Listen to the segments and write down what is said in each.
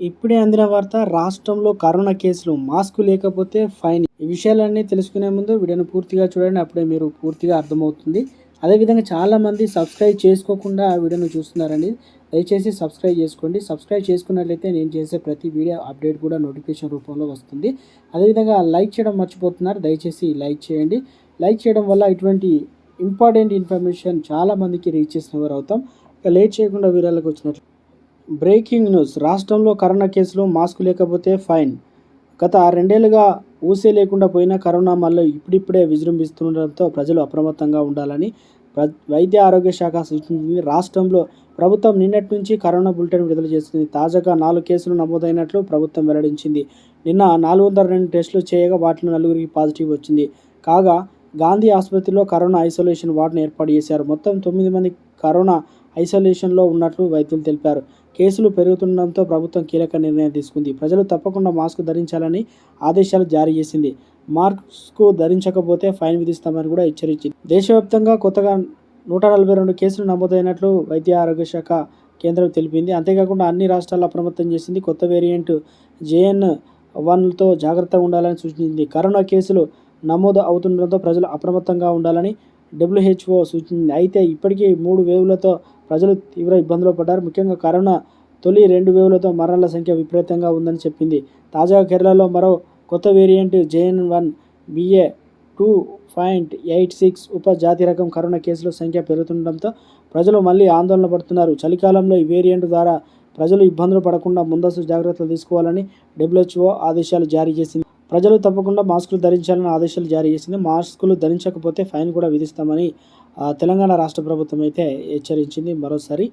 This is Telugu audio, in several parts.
ఇప్పుడే అందిన వార్త రాష్ట్రంలో కరోనా కేసులు మాస్క్ లేకపోతే ఫైన్. ఈ విషయాలన్నీ తెలుసుకునే ముందు వీడియోను పూర్తిగా చూడండి అప్పుడే మీరు పూర్తిగా అర్థమవుతుంది. అదేవిధంగా చాలామంది సబ్స్క్రైబ్ చేసుకోకుండా ఆ వీడియోను చూస్తున్నారండి. దయచేసి సబ్స్క్రైబ్ చేసుకోండి. సబ్స్క్రైబ్ చేసుకున్నట్లయితే నేను చేసే ప్రతి వీడియో అప్డేట్ కూడా నోటిఫికేషన్ రూపంలో వస్తుంది. అదేవిధంగా లైక్ చేయడం మర్చిపోతున్నారు. దయచేసి లైక్ చేయండి. లైక్ చేయడం వల్ల ఇటువంటి ఇంపార్టెంట్ ఇన్ఫర్మేషన్ చాలా మందికి రీచ్ చేసిన వారు అవుతాం లేట్ చేయకుండా వీరాలకు వచ్చినట్లు బ్రేకింగ్ న్యూస్. రాష్ట్రంలో కరోనా కేసులు మాస్క్ లేకపోతే ఫైన్. గత రెండేళ్ళుగా ఊసే లేకుండా పోయిన కరోనా మళ్ళీ ఇప్పుడిప్పుడే విజృంభిస్తుండటంతో ప్రజలు అప్రమత్తంగా ఉండాలని ప్ర వైద్య ఆరోగ్య శాఖ సూచించింది. రాష్ట్రంలో ప్రభుత్వం నిన్నటి నుంచి కరోనా బులెటిన్ విడుదల చేస్తుంది తాజాగా నాలుగు కేసులు నమోదైనట్లు ప్రభుత్వం వెల్లడించింది. నిన్న నాలుగు వందల రెండు టెస్టులు చేయగా వాటిలో నలుగురికి పాజిటివ్ వచ్చింది. కాగా గాంధీ ఆసుపత్రిలో కరోనా ఐసోలేషన్ వార్డును ఏర్పాటు చేశారు. మొత్తం తొమ్మిది మంది కరోనా ఐసోలేషన్లో ఉన్నట్లు వైద్యులు తెలిపారు. కేసులు పెరుగుతుండడంతో ప్రభుత్వం కీలక నిర్ణయం తీసుకుంది. ప్రజలు తప్పకుండా మాస్క్ ధరించాలని ఆదేశాలు జారీ చేసింది. మాస్క్ ధరించకపోతే ఫైన్ విధిస్తామని కూడా హెచ్చరించింది. దేశవ్యాప్తంగా కొత్తగా నూట నలభై రెండు కేసులు నమోదైనట్లు వైద్య ఆరోగ్య శాఖ కేంద్రం తెలిపింది. అంతేకాకుండా అన్ని రాష్ట్రాలు అప్రమత్తం చేసింది. కొత్త వేరియంట్ జేఎన్ వన్తో జాగ్రత్తగా ఉండాలని సూచించింది. కరోనా కేసులు నమోదు అవుతుండడంతో ప్రజలు అప్రమత్తంగా ఉండాలని డబ్ల్యూహెచ్ఓ సూచించింది. అయితే ఇప్పటికీ మూడు వేవులతో ప్రజలు తీవ్ర ఇబ్బందులు పడ్డారు. ముఖ్యంగా కరోనా తొలి రెండు వేవులతో మరణాల సంఖ్య విపరీతంగా ఉందని చెప్పింది. తాజాగా కేరళలో మరో కొత్త variant JN one BA two point eight six ఉపజాతి రకం కరోనా కేసుల సంఖ్య పెరుగుతుండటంతో ప్రజలు మళ్ళీ ఆందోళన పడుతున్నారు. చలికాలంలో ఈ వేరియంట్ ద్వారా ప్రజలు ఇబ్బందులు పడకుండా ముందస్తు జాగ్రత్తలు తీసుకోవాలని డబ్ల్యూహెచ్ఓ ఆదేశాలు జారీ చేసింది. ప్రజలు తప్పకుండా మాస్కులు ధరించాలని ఆదేశాలు జారీ చేసింది. మాస్కులు ధరించకపోతే ఫైన్ కూడా విధిస్తామని తెలంగాణ రాష్ట్ర ప్రభుత్వం అయితే హెచ్చరించింది. మరోసారి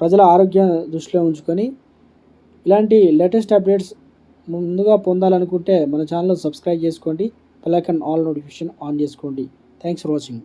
ప్రజల ఆరోగ్యం దృష్టిలో ఉంచుకొని ఇలాంటి లేటెస్ట్ అప్డేట్స్ ముందుగా పొందాలనుకుంటే మన ఛానల్ సబ్స్క్రైబ్ చేసుకోండి. Bell icon all notification on చేసుకోండి. Thanks for watching.